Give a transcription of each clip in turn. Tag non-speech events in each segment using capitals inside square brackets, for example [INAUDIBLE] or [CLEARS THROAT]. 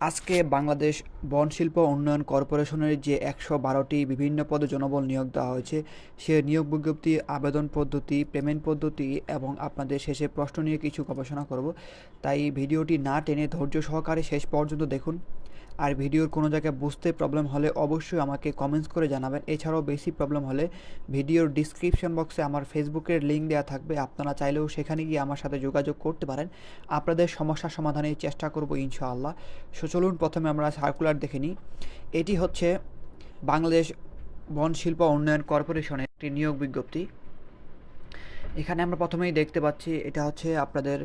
আজকে বাংলাদেশ বন শিল্প উন্নয়ন কর্পোরেশনের যে একশো বারোটি বিভিন্ন পদে জনবল নিয়োগ দেওয়া হয়েছে, সে নিয়োগ বিজ্ঞপ্তি, আবেদন পদ্ধতি, পেমেন্ট পদ্ধতি এবং আপনাদের শেষে প্রশ্ন নিয়ে কিছু গবেষণা করব। তাই ভিডিওটি না টেনে ধৈর্য সহকারে শেষ পর্যন্ত দেখুন। আর ভিডিওর কোনো জায়গায় বুঝতে প্রবলেম হলে অবশ্যই আমাকে কমেন্টস করে জানাবেন। এছাড়াও বেশি প্রবলেম হলে ভিডিওর ডিসক্রিপশন বক্সে আমার ফেসবুকের লিঙ্ক দেওয়া থাকবে। আপনারা চাইলেও সেখানে গিয়ে আমার সাথে যোগাযোগ করতে পারেন। আপনাদের সমস্যা সমাধানের চেষ্টা করব ইনশাআল্লাহ। সো চলুন প্রথমে আমরা সার্কুলার দেখে নিই। এটি হচ্ছে বাংলাদেশ বন শিল্প উন্নয়ন কর্পোরেশনের একটি নিয়োগ বিজ্ঞপ্তি। এখানে আমরা প্রথমেই দেখতে পাচ্ছি, এটা হচ্ছে আপনাদের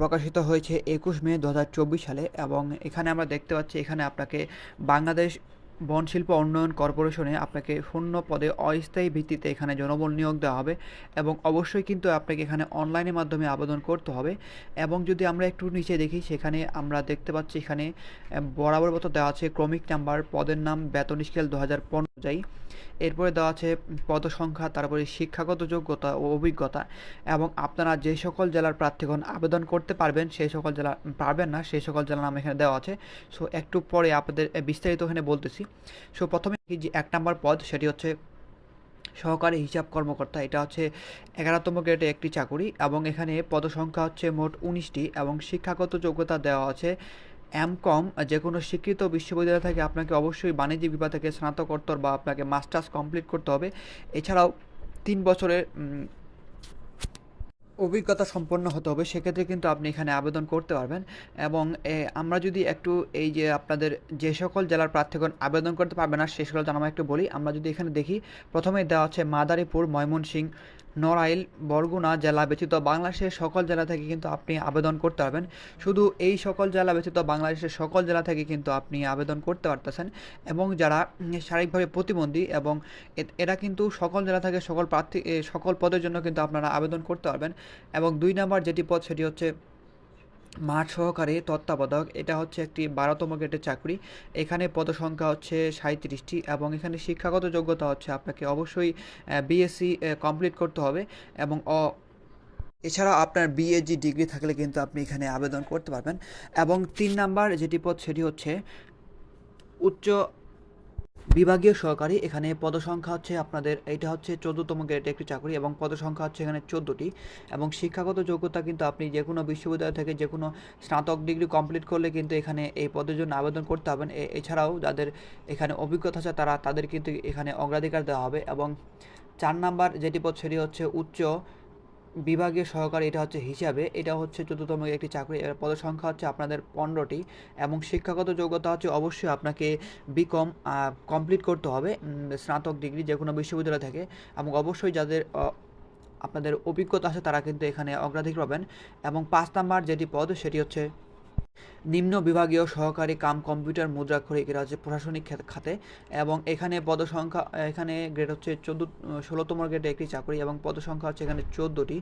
প্রকাশিত হয়েছে একুশ মে দু হাজার চব্বিশ সালে এবং এখানে আমরা দেখতে পাচ্ছি, এখানে আপনাকে বাংলাদেশ বন শিল্প উন্নয়ন কর্পোরেশনে আপনাকে শূন্য পদে অস্থায়ী ভিত্তিতে এখানে জনবল নিয়োগ দেওয়া হবে এবং অবশ্যই কিন্তু আপনাকে এখানে অনলাইনের মাধ্যমে আবেদন করতে হবে এবং যদি আমরা একটু নিচে দেখি, সেখানে আমরা দেখতে পাচ্ছি, এখানে বরাবর মতো দেওয়া আছে ক্রমিক নাম্বার, পদের নাম বেতন স্কেল দু হাজার অনুযায়ী। এরপরে দেওয়া আছে পদসংখ্যা, তারপরে শিক্ষাগত যোগ্যতা ও অভিজ্ঞতা এবং আপনারা যে সকল জেলার প্রার্থীগণ আবেদন করতে পারবেন, সেই সকল জেলা, পারবেন না, সেই সকল জেলার নাম এখানে দেওয়া আছে। সো, একটু পরে আপনাদের বিস্তারিত এখানে বলতেছি। সো, প্রথমে যে এক নম্বর পদ, সেটি হচ্ছে সহকারী হিসাব কর্মকর্তা। এটা হচ্ছে এগারোতম গ্রেডে একটি চাকুরি এবং এখানে পদসংখ্যা হচ্ছে মোট উনিশটি এবং শিক্ষাগত যোগ্যতা দেওয়া আছে এম কম যে কোনো স্বীকৃত বিশ্ববিদ্যালয় থেকে আপনাকে অবশ্যই বাণিজ্য বিভাগ থেকে স্নাতকোত্তর বা আপনাকে মাস্টার্স কমপ্লিট করতে হবে। এছাড়াও তিন বছরের অভিজ্ঞতা সম্পন্ন হতে হবে। সেক্ষেত্রে কিন্তু আপনি এখানে আবেদন করতে পারবেন। এবং আমরা যদি একটু এই যে আপনাদের যে সকল জেলার প্রার্থীগণ আবেদন করতে পারবে না, সে সকল জানা একটু বলি। আমরা যদি এখানে দেখি প্রথমে দেওয়া হচ্ছে মাদারীপুর, ময়মনসিংহ নড়াইল, বরগুনা জেলা ব্যতীত বাংলাদেশের সকল জেলা থেকে কিন্তু আপনি আবেদন করতে পারবেন। শুধু এই সকল জেলা ব্যতীত বাংলাদেশের সকল জেলা থেকে কিন্তু আপনি আবেদন করতে পারতেছেন এবং যারা শারীরিকভাবে প্রতিবন্ধী এবং এরা কিন্তু সকল জেলা থেকে সকল প্রার্থী সকল পদের জন্য কিন্তু আপনারা আবেদন করতে পারবেন। এবং দুই নম্বর যেটি পদ সেটি হচ্ছে মাঠ সহকারে তত্ত্বাবধায়ক। এটা হচ্ছে একটি বারোতম গ্রেডের চাকরি। এখানে পদসংখ্যা হচ্ছে সাঁত্রিশটি এবং এখানে শিক্ষাগত যোগ্যতা হচ্ছে আপনাকে অবশ্যই বিএসসি কমপ্লিট করতে হবে এবং অ এছাড়া আপনার বিএসজি ডিগ্রি থাকলে কিন্তু আপনি এখানে আবেদন করতে পারবেন। এবং তিন নাম্বার যেটি পদ সেটি হচ্ছে উচ্চ বিভাগীয় সহকারী, এখানে পদসংখ্যা হচ্ছে আপনাদের এটা হচ্ছে চোদ্দতম গ্রেডের একটি চাকরি এবং পদসংখ্যা হচ্ছে এখানে চোদ্দোটি এবং শিক্ষাগত যোগ্যতা কিন্তু আপনি যে কোনো বিশ্ববিদ্যালয় থেকে যে কোনো স্নাতক ডিগ্রি কমপ্লিট করলে কিন্তু এখানে এই পদের জন্য আবেদন করতে হবেন এছাড়াও যাদের এখানে অভিজ্ঞতা আছে তারা, তাদের কিন্তু এখানে অগ্রাধিকার দেওয়া হবে এবং চার নাম্বার যেটি পদ সেটি হচ্ছে উচ্চ বিভাগীয় সহকারী, এটা হচ্ছে হিসাবে, এটা হচ্ছে চতুর্থতম একটি চাকরি। এর পদের সংখ্যা হচ্ছে আপনাদের পনেরোটি এবং শিক্ষাগত যোগ্যতা হচ্ছে অবশ্যই আপনাকে বিকম কমপ্লিট করতে হবে স্নাতক ডিগ্রি যে কোনো বিশ্ববিদ্যালয় থেকে এবং অবশ্যই যাদের আপনাদের অভিজ্ঞতা আছে তারা কিন্তু এখানে অগ্রাধিক পাবেন এবং পাঁচ নাম্বার যেটি পদ সেটি হচ্ছে নিম্ন বিভাগীয় সহকারী কাম কম্পিউটার মুদ্রাক্ষরিক হচ্ছে প্রশাসনিক খাত- এবং এখানে পদসংখ্যা, এখানে গ্রেড হচ্ছে চোদ্দ, ষোলোতম গ্রেডে একটি চাকরি এবং পদসংখ্যা হচ্ছে এখানে চোদ্দোটি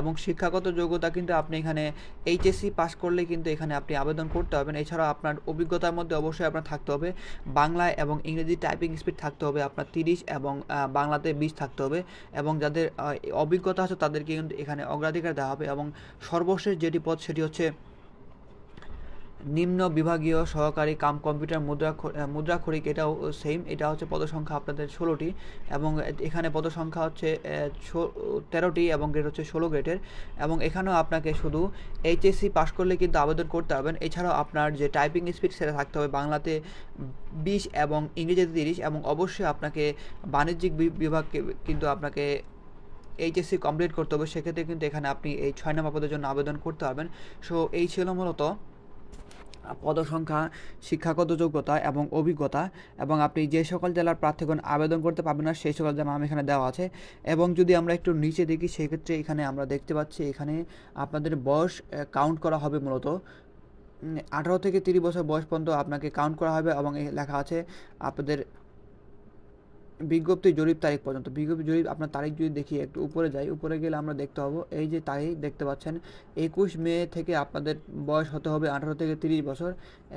এবং শিক্ষাগত যোগ্যতা কিন্তু আপনি এখানে এইচএসসি পাস করলে কিন্তু এখানে আপনি আবেদন করতে হবেন এছাড়া আপনার অভিজ্ঞতার মধ্যে অবশ্যই আপনার থাকতে হবে। বাংলায় এবং ইংরেজি টাইপিং স্পিড থাকতে হবে, আপনার তিরিশ এবং বাংলাতে বিশ থাকতে হবে এবং যাদের অভিজ্ঞতা আছে তাদেরকে কিন্তু এখানে অগ্রাধিকার দেওয়া হবে এবং সর্বশেষ যেটি পদ সেটি হচ্ছে নিম্ন বিভাগীয় সহকারী কাম কম্পিউটার মুদ্রা মুদ্রাক্ষরিক এটাও সেম এটা হচ্ছে পদসংখ্যা আপনাদের ষোলোটি এবং এখানে পদসংখ্যা হচ্ছে তেরোটি এবং গ্রেড হচ্ছে ষোলো গ্রেডের এবং এখানেও আপনাকে শুধু এইচএসসি পাশ করলে কিন্তু আবেদন করতে পারবেন। এছাড়াও আপনার যে টাইপিং স্পিড সেটা থাকতে হবে বাংলাতে বিশ এবং ইংরেজিতে তিরিশ এবং অবশ্যই আপনাকে বাণিজ্যিক বিভাগকে কিন্তু আপনাকে এইচএসসি কমপ্লিট করতে হবে। সেক্ষেত্রে কিন্তু এখানে আপনি এই ছয় নম্বর পদের জন্য আবেদন করতে পারবেন। সো এই ছিল মূলত পদসংখ্যা, শিক্ষাগত যোগ্যতা এবং অভিজ্ঞতা এবং আপনি যে সকল জেলার প্রার্থীগণ আবেদন করতে পারবেন না, সেই সকল জেলার নাম এখানে দেওয়া আছে। এবং যদি আমরা একটু নিচে দেখি, সেক্ষেত্রে এখানে আমরা দেখতে পাচ্ছি এখানে আপনাদের বয়স কাউন্ট করা হবে মূলত। আঠারো থেকে তিরিশ বছর বয়স পর্যন্ত আপনাকে কাউন্ট করা হবে এবং লেখা আছে, আপনাদের বিজ্ঞপ্তি জরিপ তারিখ পর্যন্ত। বিজ্ঞপ্তি জরিপ, আপনার তারিখ যদি দেখি, একটু উপরে যাই, উপরে গেলে আমরা দেখতে পাবো। এই যে তারিখ দেখতে পাচ্ছেন, একুশ মে থেকে আপনাদের বয়স হতে হবে আঠারো থেকে তিরিশ বছর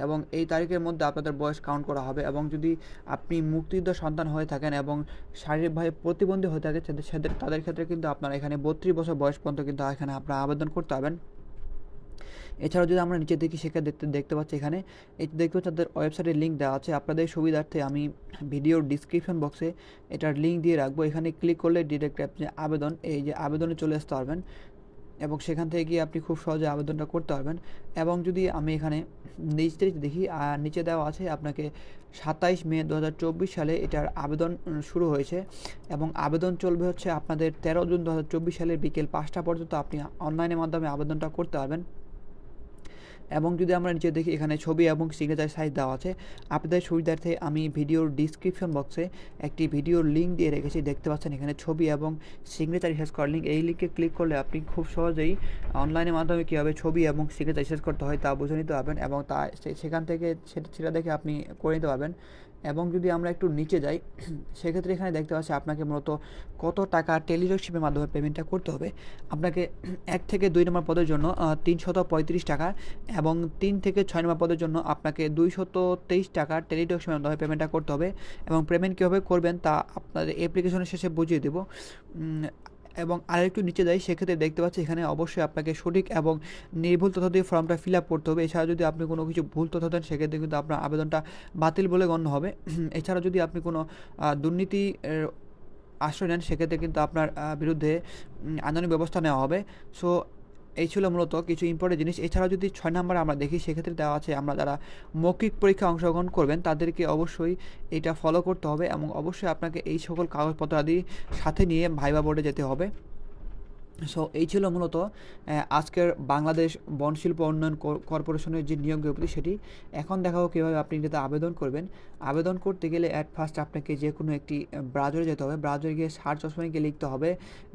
এবং এই তারিখের মধ্যে আপনাদের বয়স কাউন্ট করা হবে এবং যদি আপনি মুক্তিযুদ্ধ সন্তান হয়ে থাকেন এবং শারীরিকভাবে প্রতিবন্ধী হয়ে থাকে সেদের তাদের ক্ষেত্রে কিন্তু আপনার এখানে বত্রিশ বছর বয়স পর্যন্ত কিন্তু এখানে আপনারা আবেদন করতে হবেন এছাড়াও যদি আমরা নিচে দেখি সেখানে দেখতে দেখতে পাচ্ছি এখানে এটি দেখতে পাচ্ছি তাদের ওয়েবসাইটের লিঙ্ক দেওয়া আছে। আপনাদের সুবিধার্থে আমি ভিডিওর ডিসক্রিপশন বক্সে এটার লিঙ্ক দিয়ে রাখব। এখানে ক্লিক করলে ডিরেক্ট আপনি আবেদন, এই যে আবেদনে চলে আসতে পারবেন এবং সেখান থেকে গিয়ে আপনি খুব সহজে আবেদনটা করতে পারবেন। এবং যদি আমি এখানে নিচে দেখি আর নিচে দেওয়া আছে আপনাকে সাতাইশ মে দু হাজার চব্বিশ সালে এটার আবেদন শুরু হয়েছে। এবং আবেদন চলবে হচ্ছে আপনাদের তেরো জুন দু হাজার চব্বিশ সালের বিকেল পাঁচটা পর্যন্ত আপনি অনলাইনের মাধ্যমে আবেদনটা করতে পারবেন। এবং যদি আমরা নিচে দেখি, এখানে ছবি এবং সিগনেচার সাইজ দেওয়া আছে, আপনাদের সুবিধার্থে আমি ভিডিওর ডিসক্রিপশন বক্সে একটি ভিডিওর লিঙ্ক দিয়ে রেখেছি, দেখতে পাচ্ছেন এখানে ছবি এবং সিগনেচার রিসার্চ করার লিঙ্ক এই লিঙ্কে ক্লিক করলে আপনি খুব সহজেই অনলাইনের মাধ্যমে কীভাবে ছবি এবং সিগনেচার রিসার্চ করতে হয় তা বুঝে নিতে পারবেন এবং তা সেখান থেকে সেটা দেখে আপনি করে নিতে পারবেন। এবং যদি আমরা একটু নিচে যাই, [CLEARS THROAT] সেক্ষেত্রে এখানে দেখতে পাচ্ছি আপনাকে মূলত কত টাকা টেলিরশিপের মাধ্যমে পেমেন্টটা করতে হবে। আপনাকে [CLEARS THROAT] এক থেকে দুই নম্বর পদের জন্য তিনশত পঁয়ত্রিশ টাকা এবং তিন থেকে ছয় নম্বর পদের জন্য আপনাকে দুইশত তেইশ টাকা টেলিটক্সের মাধ্যমে পেমেন্টটা করতে হবে। এবং পেমেন্ট কীভাবে করবেন তা আপনাদের অ্যাপ্লিকেশনের শেষে বুঝিয়ে দেবো। এবং আরেকটু নিচে যাই, সেক্ষেত্রে দেখতে পাচ্ছি এখানে অবশ্যই আপনাকে সঠিক এবং নির্ভুল তথ্য দিয়ে ফর্মটা ফিল আপ করতে হবে। এছাড়া যদি আপনি কোনো কিছু ভুল তথ্য দেন, সেক্ষেত্রে কিন্তু আপনার আবেদনটা বাতিল বলে গণ্য হবে। [CLEARS THROAT] এছাড়া যদি আপনি কোনো দুর্নীতি আশ্রয় নেন, সেক্ষেত্রে কিন্তু আপনার বিরুদ্ধে আইনানিক ব্যবস্থা নেওয়া হবে। সো এই ছিল মূলত কিছু ইম্পর্টেন্ট জিনিস। এছাড়াও যদি ছয় নম্বরে আমরা দেখি, সেক্ষেত্রে দেওয়া আছে আমরা যারা মৌখিক পরীক্ষা অংশগ্রহণ করবেন, তাদেরকে অবশ্যই এটা ফলো করতে হবে এবং অবশ্যই আপনাকে এই সকল কাগজপত্র আদি সাথে নিয়ে ভাইবা বোর্ডে যেতে হবে। সো এই ছিল মূলত আজকের বাংলাদেশ বন শিল্প উন্নয়ন কর্পোরেশনের যে নিয়োগ বিজ্ঞপ্তি সেটি। এখন দেখাবো কীভাবে আপনি এটাতে আবেদন করবেন। আবেদন করতে গেলে অ্যাট ফার্স্ট আপনাকে যে কোনো একটি ব্রাউজারে যেতে হবে। ব্রাউজারে গিয়ে সার্চ অপশনে গিয়ে লিখতে হবে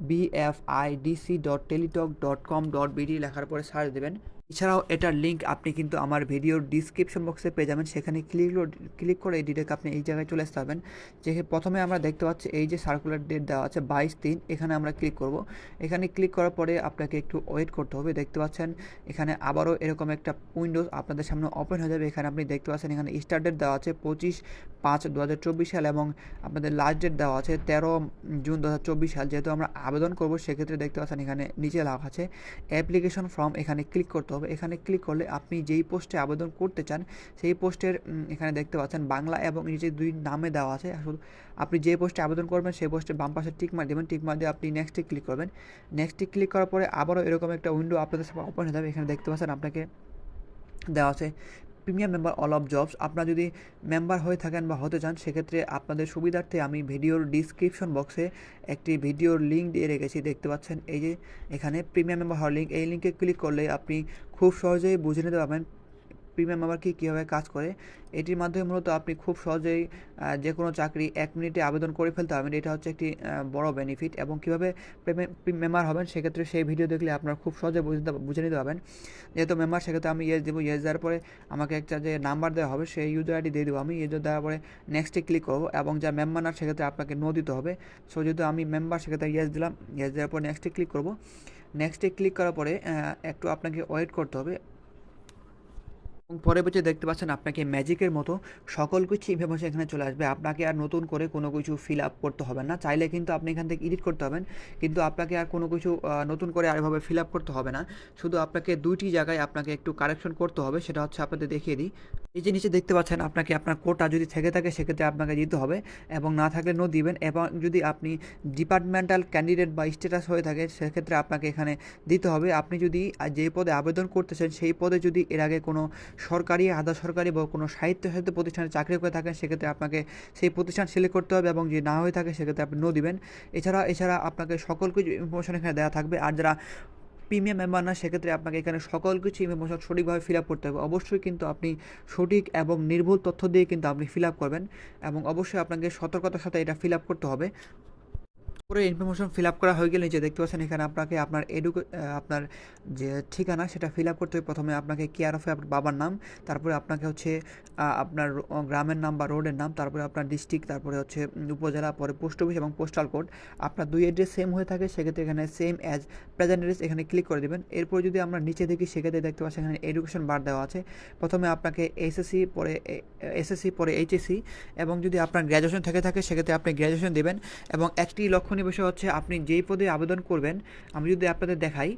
BFIDC dot teletalk dot com dot BD লেখার পরে সার্চ দেবেন। এছাড়াও এটার লিঙ্ক আপনি কিন্তু আমার ভিডিওর ডিসক্রিপশন বক্সে পেয়ে যাবেন। সেখানে ক্লিক ক্লিক করে ডিরেক্ট আপনি এই জায়গায় চলে আসতে পারবেন। যে প্রথমে আমরা দেখতে পাচ্ছি এই যে সার্কুলার ডেট দেওয়া আছে বাইশ তিন, এখানে আমরা ক্লিক করব। এখানে ক্লিক করার পরে আপনাকে একটু ওয়েট করতে হবে। দেখতে পাচ্ছেন, এখানে আবারও এরকম একটা উইন্ডোজ আপনাদের সামনে ওপেন হয়ে যাবে। এখানে আপনি দেখতে পাচ্ছেন, এখানে স্টার্ট ডেট দেওয়া আছে পঁচিশ পাঁচ দু হাজার চব্বিশ সাল এবং আপনাদের লাস্ট ডেট দেওয়া আছে তেরো জুন দু হাজার চব্বিশ সাল। যেহেতু আমরা আবেদন করব, সেক্ষেত্রে দেখতে পাচ্ছেন, এখানে নিচে লেখা আছে অ্যাপ্লিকেশন ফর্ম এখানে ক্লিক করতে হবে। এখানে ক্লিক করলে আপনি যেই পোস্টে আবেদন করতে চান, সেই পোস্টের এখানে দেখতে পাচ্ছেন বাংলা এবং ইংরেজি দুই নামে দেওয়া আছে। শুধু আপনি যে পোস্টে আবেদন করবেন, সেই পোস্টে বাম পাশে টিক মার দেবেন। টিক মার দিয়ে আপনি নেক্সটে ক্লিক করবেন। নেক্সটে ক্লিক করার পরে আবারও এরকম একটা উইন্ডো আপনাদের সামনে ওপেন হয়ে যাবে। এখানে দেখতে পাচ্ছেন আপনাকে দেওয়া আছে premium member all of jobs আপনারা যদি মেম্বার হয়ে থাকেন বা হতে চান, সেক্ষেত্রে আপনাদের সুবিধার্থে আমি ভিডিওর ডিসক্রিপশন বক্সে একটি ভিডিওর লিঙ্ক দিয়ে রেখেছি, দেখতে পাচ্ছেন? এই যে এখানে প্রিমিয়াম মেম্বার হওয়ার লিঙ্ক এই লিঙ্কে ক্লিক করলে আপনি খুব সহজেই বুঝে নিতে পারবেন প্রিমিয়াম কি কীভাবে কাজ করে? এটির মাধ্যমে মূলত আপনি খুব সহজেই যে কোনো চাকরি এক মিনিটে আবেদন করে ফেলতে পারবেন। এটা হচ্ছে একটি বড় বেনিফিট এবং কীভাবে মেম্বার হবেন সেক্ষেত্রে সেই ভিডিও দেখলে আপনারা খুব সহজে বুঝতে, বুঝে নিতে পারবেন। যেহেতু মেম্বার সেক্ষেত্রে আমি ইয়েস দেবো ইয়েস দেওয়ার পরে আমাকে একটা যে নাম্বার দেওয়া হবে সেই ইউজার আইডি দিয়ে দেবো আমি। ইউজার দেওয়ার পরে নেক্সটে ক্লিক করব এবং যা মেম্বার না সেক্ষেত্রে আপনাকে নো দিতে হবে। সো যেহেতু আমি মেম্বার সেক্ষেত্রে ইয়েস দিলাম ইয়েস দেওয়ার পর নেক্সটে ক্লিক করব। নেক্সটে ক্লিক করার পরে একটু আপনাকে ওয়েট করতে হবে। এবং পরবর্তী দেখতে পাচ্ছেন আপনাকে ম্যাজিকের মতো সকল কিছু ইনফরমেশন এখানে চলে আসবে। আপনাকে আর নতুন করে কোনো কিছু ফিল আপ করতে হবে না। চাইলে কিন্তু আপনি এখান থেকে এডিট করতে হবেন কিন্তু আপনাকে আর কোনো কিছু নতুন করে আরভাবে ফিল আপ করতে হবে না। শুধু আপনাকে দুইটি জায়গায় আপনাকে একটু কারেকশন করতে হবে, সেটা হচ্ছে আপনাদের দেখিয়ে দিই। এই যে নিচে দেখতে পাচ্ছেন আপনাকে, আপনার কোটা যদি থেকে থাকে, সেক্ষেত্রে আপনাকে দিতে হবে এবং না থাকলে নো দিবেন এবং যদি আপনি ডিপার্টমেন্টাল ক্যান্ডিডেট বা স্ট্যাটাস হয়ে থাকে, সেক্ষেত্রে আপনাকে এখানে দিতে হবে। আপনি যদি যে পদে আবেদন করতেছেন, সেই পদে যদি এর আগে কোনো সরকারি, আধা সরকারি বা কোনো সাহিত্য সাহিত্য প্রতিষ্ঠানে চাকরি করে থাকেন, সেক্ষেত্রে আপনাকে সেই প্রতিষ্ঠান সিলেক্ট করতে হবে এবং যে না হয়ে থাকে, সেক্ষেত্রে আপনি নো দিবেন। এছাড়া এছাড়া আপনাকে সকল কিছু ইনফরমেশন এখানে দেওয়া থাকবে। আর যারা প্রিমিয়াম মেম্বার না সেক্ষেত্রে আপনাকে এখানে সকল কিছু ইনফরমেশন সঠিকভাবে ফিল আপ করতে হবে। অবশ্যই কিন্তু আপনি সঠিক এবং নির্ভুল তথ্য দিয়ে কিন্তু আপনি ফিল আপ করবেন এবং অবশ্যই আপনাকে সতর্কতার সাথে এটা ফিল আপ করতে হবে। পুরো ইনফরমেশন ফিল আপ করা হয়ে গেলে যে দেখতে পাচ্ছেন এখানে আপনাকে আপনার এডুকে আপনার যে ঠিকানা সেটা ফিল আপ করতে হবে। প্রথমে আপনাকে কেয়ার অফে আপনার বাবার নাম, তারপরে আপনাকে হচ্ছে আপনার গ্রামের নাম বা রোডের নাম, তারপরে আপনার ডিস্ট্রিক্ট তারপরে হচ্ছে উপজেলা, পরে পোস্ট অফিস এবং পোস্টাল কোড আপনার দুই অ্যাড্রেস সেম হয়ে থাকে, সেক্ষেত্রে এখানে সেম অ্যাজ প্রেজেন্ট অ্যাড্রেস এখানে ক্লিক করে দেবেন। এরপর যদি আমরা নিচে দেখি, সেক্ষেত্রে দেখতে পাচ্ছি এখানে এডুকেশন বার দেওয়া আছে। প্রথমে আপনাকে এসএসসি পরে এসএসসি পরে এইচএসসি এবং যদি আপনার গ্র্যাজুয়েশন থেকে থাকে, সেক্ষেত্রে আপনি গ্র্যাজুয়েশন দেবেন এবং একটি লক্ষণীয় বিষয় হচ্ছে, আপনি যেই পদে আবেদন করবেন, আমি যদি আপনাদের দেখাই।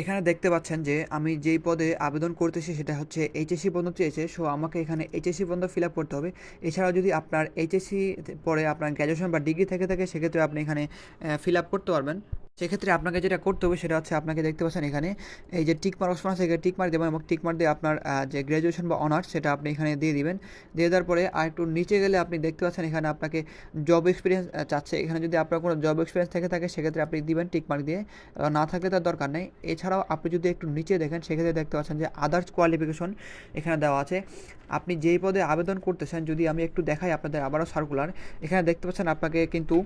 এখানে দেখতে পাচ্ছেন যে, আমি যেই পদে আবেদন করতেছি সেটা হচ্ছে এইচএসসি পর্যন্ত চেয়েছে সো আমাকে এখানে এইচএসসি পর্যন্ত ফিল আপ করতে হবে। এছাড়াও যদি আপনার এইচএসসি পরে আপনার গ্র্যাজুয়েশন বা ডিগ্রি থেকে থাকে, সেক্ষেত্রে আপনি এখানে ফিল আপ করতে পারবেন। সেক্ষেত্রে আপনাকে যেটা করতে হবে সেটা হচ্ছে আপনাকে দেখতে পাচ্ছেন এখানে, এই যে টিক মার্ক অপশন আছে টিক মার্ক দেবেন এবং টিক মার্ক দিয়ে আপনার যে গ্র্যাজুয়েশন বা অনার্স সেটা আপনি এখানে দিয়ে দিবেন। দিয়ে দেওয়ার পরে আর একটু নিচে গেলে আপনি দেখতে পাচ্ছেন এখানে আপনাকে জব এক্সপিরিয়েন্স চাচ্ছে। এখানে যদি আপনার কোনো জব এক্সপিরিয়েন্স থেকে থাকে, সেক্ষেত্রে আপনি দিবেন টিক মার্ক দিয়ে। না থাকলে তার দরকার নেই। এছাড়াও আপনি যদি একটু নিচে দেখেন, সেক্ষেত্রে দেখতে পাচ্ছেন যে আদার্স কোয়ালিফিকেশন এখানে দেওয়া আছে। আপনি যেই পদে আবেদন করতেছেন, যদি আমি একটু দেখাই আপনাদের আবারও সার্কুলার এখানে দেখতে পাচ্ছেন আপনাকে কিন্তু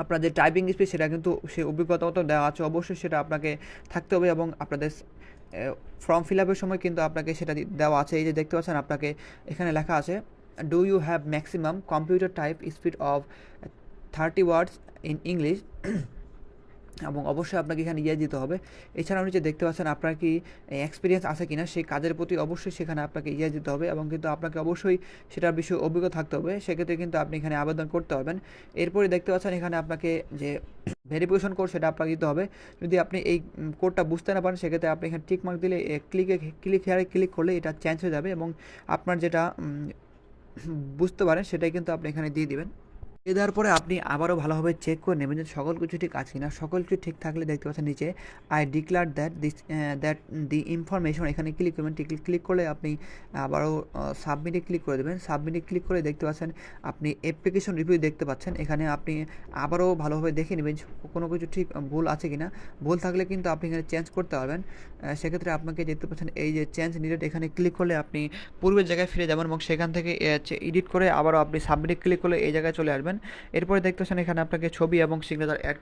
আপনার যে টাইপিং স্পিড সেটা কিন্তু সে অভিজ্ঞতা মতো দেওয়া আছে, অবশ্যই সেটা আপনাকে থাকতে হবে এবং আপনাদের ফর্ম ফিল আপের সময় কিন্তু আপনাকে সেটা দেওয়া আছে। এই যে দেখতে পাচ্ছেন আপনাকে এখানে লেখা আছে do you have maximum computer type speed of thirty words in English এবং অবশ্যই আপনাকে এখানে ইয়ে দিতে হবে। এছাড়াও নিচে দেখতে পাচ্ছেন আপনার কি এক্সপিরিয়েন্স আছে কিনা, সেই কাজের প্রতি অবশ্যই সেখানে আপনাকে ইয়ে দিতে হবে এবং কিন্তু আপনাকে অবশ্যই সেটার বিষয়ে অভিজ্ঞ থাকতে হবে। সেক্ষেত্রে কিন্তু আপনি এখানে আবেদন করতে পারবেন। এরপরে দেখতে পাচ্ছেন এখানে আপনাকে যে ভেরিফিকেশন কোড সেটা আপনাকে দিতে হবে। যদি আপনি এই কোডটা বুঝতে না পারেন, সেক্ষেত্রে আপনি এখানে টিক মার্ক দিলে ক্লিকে ক্লিক হেয়ারে ক্লিক করলে এটা চেঞ্জ হয়ে যাবে এবং আপনার যেটা [CLEARS THROAT] বুঝতে পারেন সেটাই কিন্তু আপনি এখানে দিয়ে দিবেন। দিয়ে দেওয়ার পরে আপনি আবারও ভালোভাবে চেক করে নেবেন যে সকল কিছু ঠিক আছে কিনা। সকল কিছু ঠিক থাকলে দেখতে পাচ্ছেন নিচে I declare that this that the information এখানে ক্লিক করবেন। ক্লিক করলে আপনি আবারও সাবমিটে ক্লিক করে দেবেন। সাবমিটে ক্লিক করে দেখতে পাচ্ছেন আপনি অ্যাপ্লিকেশন রিভিউ দেখতে পাচ্ছেন। এখানে আপনি আবারও ভালোভাবে দেখে নেবেন কোনো কিছু ঠিক ভুল আছে কিনা। ভুল থাকলে কিন্তু আপনি এখানে চেঞ্জ করতে পারবেন। সেক্ষেত্রে আপনাকে দেখতে পাচ্ছেন এই যে চেঞ্জ নিডেড এখানে ক্লিক করলে আপনি পূর্বের জায়গায় ফিরে যাবেন এবং সেখান থেকে এডিট করে আবারও আপনি সাবমিটে ক্লিক করলে এই জায়গায় চলে আসবেন। এরপরে দেখতে পাচ্ছেন এখানে আপনাকে ছবি এবং সিগনেচার অ্যাড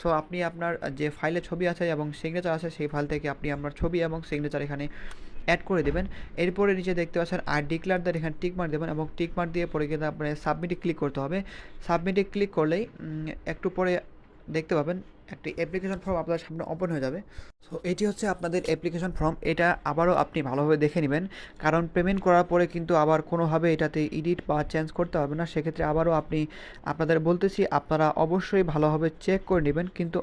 সো আপনি আপনার যে ফাইলে ছবি আছে এবং সিগনেচার আছে, সেই ফাইল থেকে আপনি আপনার ছবি এবং সিগনেচার এখানে অ্যাড করে দেবেন। এরপরে নিচে দেখতে পাচ্ছেন আর ডিক্লার দ্যাট এখানে টিক মার দেবেন এবং টিক মার দিয়ে পরে কিন্তু আপনার সাবমিটে ক্লিক করতে হবে। সাবমিটে ক্লিক করলেই একটু পরে দেখতে পাবেন, একটি অ্যাপ্লিকেশন ফর্ম আপনার সামনে ওপেন হয়ে যাবে। সো এটি হচ্ছে আপনাদের অ্যাপ্লিকেশন ফর্ম এটা আবারও আপনি ভালোভাবে দেখে নেবেন। কারণ পেমেন্ট করার পরে কিন্তু আবার কোনোভাবে এটাতে এডিট বা চেঞ্জ করতে হবে না। সেক্ষেত্রে আবারও আপনি, আপনাদের বলতেছি, আপনারা অবশ্যই ভালোভাবে চেক করে নেবেন। কিন্তু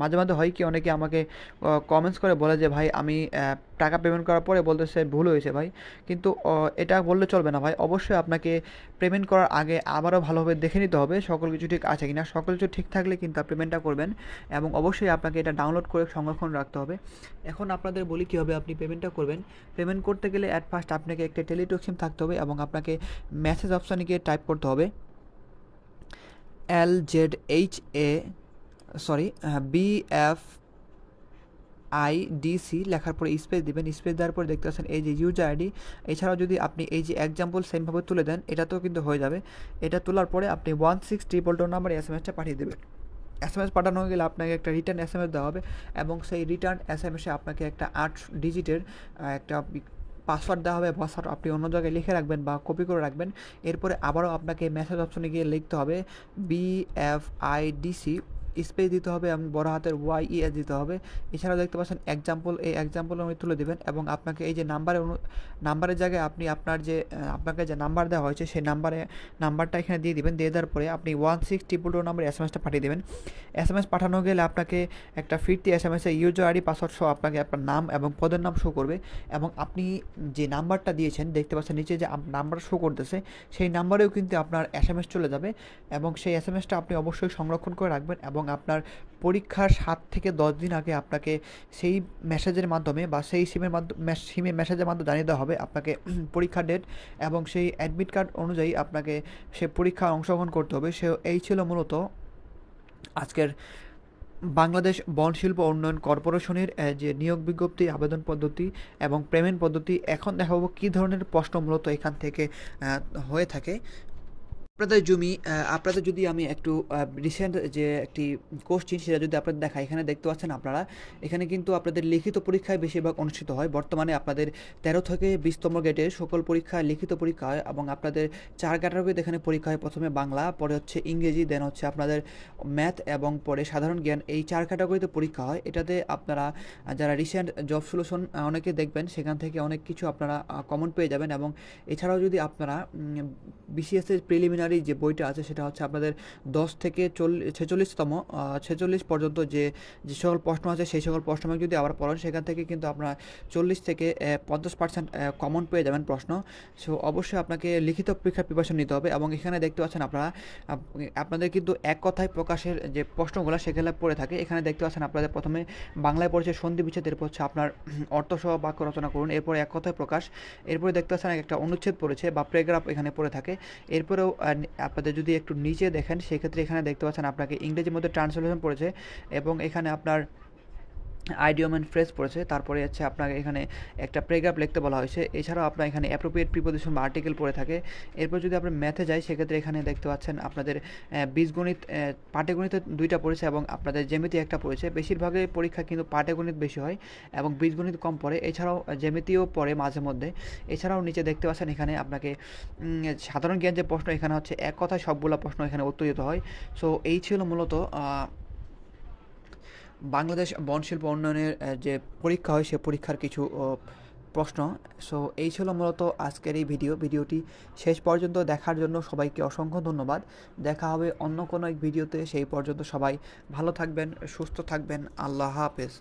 মাঝে মাঝে হয় কি, অনেকে আমাকে কমেন্টস করে বলে যে, ভাই, আমি টাকা পেমেন্ট করার পরে বলতেছে, ভুল হয়েছে ভাই। কিন্তু এটা বললে চলবে না ভাই। অবশ্যই আপনাকে পেমেন্ট করার আগে আবারও ভালোভাবে দেখে নিতে হবে, সকল কিছু ঠিক আছে কিনা। সকল কিছু ঠিক থাকলে কিন্তু পেমেন্টটা করবেন এবং অবশ্যই আপনাকে এটা ডাউনলোড করে সংরক্ষণ রাখতে হবে। এখন আপনাদের বলি কীভাবে আপনি পেমেন্টটা করবেন। পেমেন্ট করতে গেলে অ্যাট ফার্স্ট আপনাকে একটা টেলিটক সিম থাকতে হবে এবং আপনাকে মেসেজ অপশানে গিয়ে টাইপ করতে হবে। L Z H A sorry B F I DC লেখার পরে স্পেস দিবেন। স্পেস দেওয়ার পরে দেখতে পাচ্ছেন এই যে ইউজার আইডি এছাড়াও যদি আপনি এই যে এক্সাম্পল সেমভাবে তুলে দেন, এটাতেও কিন্তু হয়ে যাবে। এটা তোলার পরে আপনি ওয়ান সিক্স ট্রিপল টু নাম্বারে এস এম এসটা পাঠিয়ে দেবেন। এস এম এস পাঠানো গেলে আপনাকে একটা রিটার্ন এস এম এস দেওয়া হবে এবং সেই রিটার্ন এস এম এসে আপনাকে একটা আট ডিজিটের একটা পাসওয়ার্ড দেওয়া হবে পাসওয়ার্ড আপনি অন্য জায়গায় লিখে রাখবেন বা কপি করে রাখবেন। এরপরে আবারও আপনাকে মেসেজ অপশনে গিয়ে লিখতে হবে B F I DC space দিতে হবে এবং বড় হাতের ওয়াই ই এস দিতে হবে। এছাড়াও দেখতে পাচ্ছেন এক্সাম্পল এই এক্সাম্পল আমি তুলে দেবেন এবং আপনাকে এই যে নাম্বারে নাম্বারের জায়গায় আপনি আপনার যে আপনাকে যে নাম্বার দেওয়া হয়েছে, সেই নাম্বারে নাম্বারটা এখানে দিয়ে দিবেন। দিয়ে দেওয়ার পরে আপনি ওয়ান সিক্স ট্রিপল টু নাম্বারে এস এম এসটা পাঠিয়ে দেবেন। এস এম এস পাঠানো গেলে আপনাকে একটা ফিরতি এস এম এসে ইউজার আইডি পাসওয়ার্ড সহ আপনাকে আপনার নাম এবং পদের নাম শো করবে এবং আপনি যে নাম্বারটা দিয়েছেন, দেখতে পাচ্ছেন নিচে যে নাম্বার শো করতেছে, সেই নাম্বারেও কিন্তু আপনার এস এম এস চলে যাবে এবং সেই এস এম এসটা আপনি অবশ্যই সংরক্ষণ করে রাখবেন এবং এবং আপনার পরীক্ষার সাত থেকে দশ দিন আগে আপনাকে সেই মেসেজের মাধ্যমে বা সেই সিমের মাধ্যমে সিমের মেসেজের মাধ্যমে জানিয়ে দেওয়া হবে আপনাকে পরীক্ষার ডেট এবং সেই অ্যাডমিট কার্ড অনুযায়ী আপনাকে সে পরীক্ষায় অংশগ্রহণ করতে হবে। সে, এই ছিল মূলত আজকের বাংলাদেশ বন শিল্প উন্নয়ন কর্পোরেশনের যে নিয়োগ বিজ্ঞপ্তি, আবেদন পদ্ধতি এবং পেমেন্ট পদ্ধতি। এখন দেখাবো কী ধরনের প্রশ্ন মূলত এখান থেকে হয়ে থাকে। আপনাদের জমি আপনাদের যদি আমি একটু রিসেন্ট যে একটি কোশ্চিন সেটা যদি আপনাদের দেখাই, এখানে দেখতে পাচ্ছেন আপনারা, এখানে কিন্তু আপনাদের লিখিত পরীক্ষায় বেশিরভাগ অনুষ্ঠিত হয়। বর্তমানে আপনাদের তেরো থেকে বিশতম গেটের সকল পরীক্ষায় লিখিত পরীক্ষা হয় এবং আপনাদের চার ক্যাটাগরিতে এখানে পরীক্ষা হয়। প্রথমে বাংলা, পরে হচ্ছে ইংরেজি দেন হচ্ছে আপনাদের ম্যাথ এবং পরে সাধারণ জ্ঞান। এই চার ক্যাটাগরিতে পরীক্ষা হয়। এটাতে আপনারা, যারা রিসেন্ট জব সলিউশন অনেকে দেখবেন, সেখান থেকে অনেক কিছু আপনারা কমন পেয়ে যাবেন এবং এছাড়াও যদি আপনারা বিসিএস এর প্রিলিমিনারি যে বইটা আছে সেটা হচ্ছে আপনাদের দশ থেকে চল্লিশ ছেচল্লিশতম ছেচল্লিশ পর্যন্ত যে যে সকল প্রশ্ন আছে সেই সকল প্রশ্ন যদি আবার পড়েন, সেখান থেকে কিন্তু আপনারা চল্লিশ থেকে পঞ্চাশ পার্সেন্ট কমন পেয়ে যাবেন প্রশ্ন। সো অবশ্যই আপনাকে লিখিত পরীক্ষার প্রিপারেশন নিতে হবে এবং এখানে দেখতে পাচ্ছেন আপনারা আপনাদের কিন্তু এক কথায় প্রকাশের যে প্রশ্নগুলো সেখানে পড়ে থাকে। এখানে দেখতে পাচ্ছেন আপনাদের প্রথমে বাংলায় পড়েছে সন্ধি বিচ্ছেদ, এরপর হচ্ছে আপনার অর্থসহ বাক্য রচনা করুন, এরপর এক কথায় প্রকাশ, এরপরে দেখতে পাচ্ছেন একটা অনুচ্ছেদ পড়েছে বা প্যারাগ্রাফ এখানে পড়ে থাকে। এরপরেও আপনাদের যদি একটু নিচে দেখেন, সেক্ষেত্রে এখানে দেখতে পাচ্ছেন আপনাকে ইংরেজির মধ্যে ট্রান্সলেশন পড়েছে এবং এখানে আপনার আইডিয়ম অ্যান্ড ফ্রেজ পড়েছে। তারপরে হচ্ছে আপনাকে এখানে একটা প্রেগ্রাফ লিখতে বলা হয়েছে। এছাড়াও আপনার এখানে অ্যাপ্রোপ্রিয়েট প্রিপোজিশন বা আর্টিকেল পড়ে থাকে। এরপর যদি আপনি ম্যাথে যাই, সেক্ষেত্রে এখানে দেখতে পাচ্ছেন আপনাদের বীজগণিত পাটিগণিত দুইটা পড়েছে এবং আপনাদের জ্যামিতি একটা পড়েছে। বেশিরভাগই পরীক্ষা কিন্তু পাটিগণিত বেশি হয় এবং বীজগণিত কম পড়ে। এছাড়াও জ্যামিতিও পড়ে মাঝে মধ্যে। এছাড়াও নিচে দেখতে পাচ্ছেন এখানে আপনাকে সাধারণ জ্ঞান যে প্রশ্ন, এখানে হচ্ছে এক কথায় সবগুলো প্রশ্ন এখানে উত্তর দিতে হয়। সো এই ছিল মূলত বাংলাদেশ বনশিল্প উন্নয়নের যে পরীক্ষা হয়, সে পরীক্ষার কিছু প্রশ্ন। সো এই ছিল মূলত আজকের এই ভিডিও ভিডিওটি শেষ পর্যন্ত দেখার জন্য সবাইকে অসংখ্য ধন্যবাদ। দেখা হবে অন্য কোনো এক ভিডিওতে সেই পর্যন্ত সবাই ভালো থাকবেন, সুস্থ থাকবেন। আল্লাহ হাফেজ।